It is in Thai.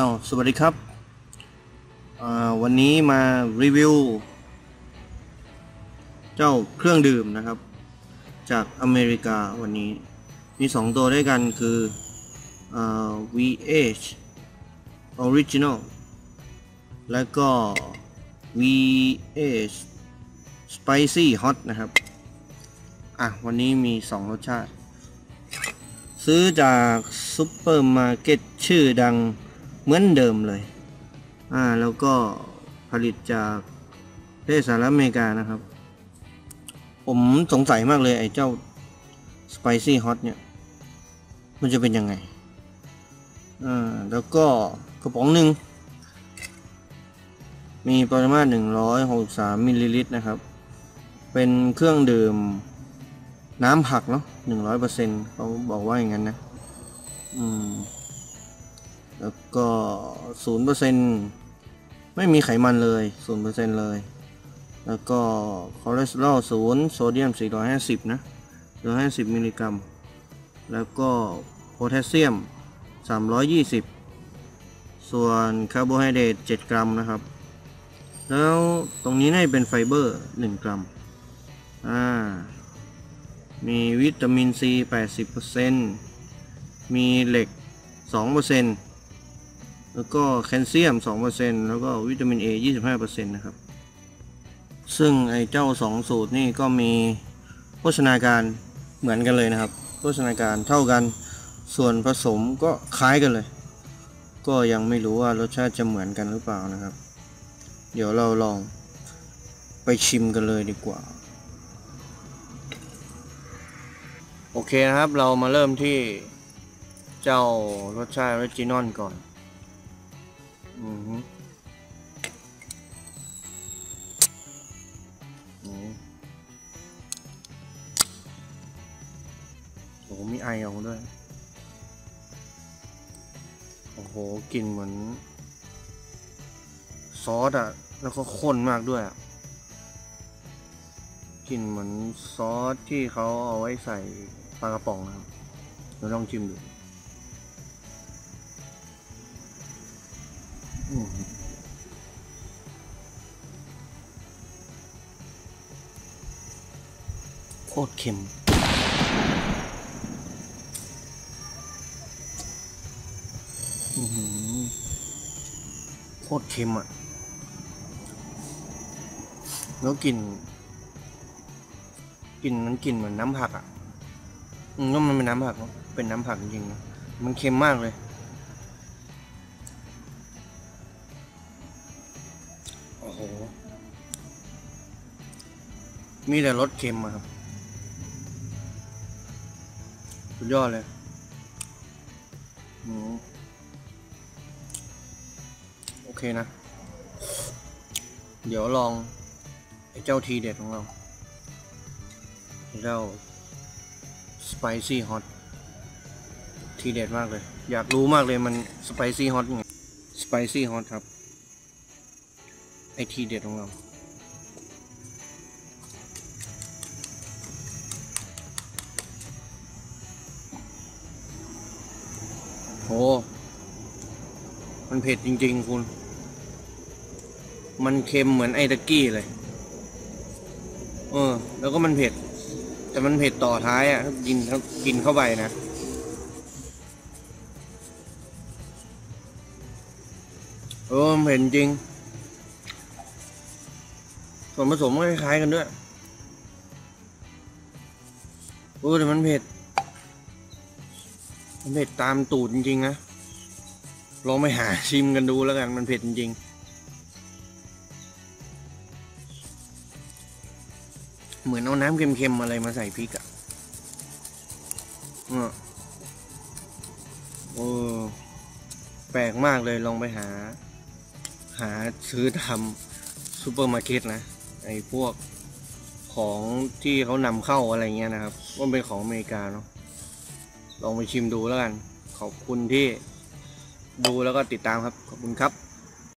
อ้าวสวัสดีครับ วันนี้มารีวิว เจ้าเครื่องดื่มนะครับ จากอเมริกาวันนี้ มีสองตัวด้วยกันคืออ VH Original แล้วก็ VH Spicy Hot นะครับ อะ วันนี้มีสองรสชาติ ซื้อจากซุปเปอร์มาร์เก็ตชื่อดัง เหมือนเดิมเลยอ่าแล้วก็ผลิตจากประเทศสหรัฐอเมริกานะครับ ผมสงสัยมากเลยไอ้เจ้า Spicy Hot เนี่ย มันจะเป็นยังไงอ่าแล้วก็กระป๋องหนึ่ง มีปริมาตร163มิลลิลิตรนะครับ เป็นเครื่องดื่มน้ำผักเนาะหนึ่งร้อยเปอร์เซ็นเขาบอกว่าอย่างนั้นนะ อืม แล้วก็ศูนย์เปอร์เซ็นไม่มีไขมันเลยศูนย์เปอร์เซ็นเลย แล้วก็คอเลสเตอรอลศูนย์โซเดียมสี่ร้อยห้าสิบนะร้อยห้าสิบมิลลิกรัม แล้วก็โพแทสเซียมสามร้อยยี่สิบส่วนคาร์โบไฮเดรตเจ็ดกรัมนะครับ แล้วตรงนี้น่าจะเป็นไฟเบอร์หนึ่งกรัม อ่า มีวิตามินซี 80%มีเหล็ก 2% แล้วก็แคลเซียม 2%แล้วก็วิตามิน A 25%นะครับ ซึ่งไอ้เจ้า 2 สูตรนี่ก็มีโภชนาการเหมือนกันเลยนะครับ โภชนาการเท่ากัน ส่วนผสมก็คล้ายกันเลย ก็ยังไม่รู้ว่ารสชาติจะเหมือนกันหรือเปล่านะครับ เดี๋ยวเราลองไปชิมกันเลยดีกว่า โอเคนะครับ เรามาเริ่มที่เจ้ารสชาติออริจินอลก่อน อือฮึโอ้โหมีไอออกด้วย โอ้โหกลิ่นเหมือน ซอสอะแล้วก็ข้นมากด้วยอะกลิ่นเหมือนซอสที่เขาเอาไว้ใส่ปลากระป๋องนะครับเราลองชิมดู โคตรเค็มอื้อหือโคตรเค็มอะ แล้วกลิ่น กลิ่นมันกลิ่นเหมือนน้ำผักอะ อืมก็มันเป็นน้ำผักเนอะเป็นน้ำผักจริงๆนะมันเค็มมากเลย มีแต่รสเค็มอะครับ สุดยอดเลยโอเคนะ เดี๋ยวลอง ไอ้เจ้าทีเด็ดของเราเจ้า spicy hot ทีเด็ดมากเลย อยากรู้มากเลยมัน spicy hot ไง spicy hot ครับ ไอทีเด็ดของเรา มันเผ็ดจริง ๆ คุณ มันเค็มเหมือนไอตะกี้เลย เออ แล้วก็มันเผ็ด แต่มันเผ็ดต่อท้ายอะกินกินเข้าไปนะเออเผ็ดจริง ส่วนผสมก็คล้ายๆกันด้วยเออแต่มันเผ็ด มันเผ็ดตามตูดจริงๆนะ ลองไปหาชิมกันดูแล้วกันมันเผ็ดจริง เหมือนเอาน้ำเค็มๆอะไรมาใส่พริกอะอะเออแปลกมากเลยลองไปหา หาซื้อทำซูเปอร์มาร์เก็ตนะ ไอ้พวกของที่เขานำเข้าอะไรเงี้ยนะครับว่าเป็นของอเมริกาเนาะลองไปชิมดูแล้วกัน ขอบคุณที่ ดูแล้วก็ติดตามครับ ขอบคุณครับ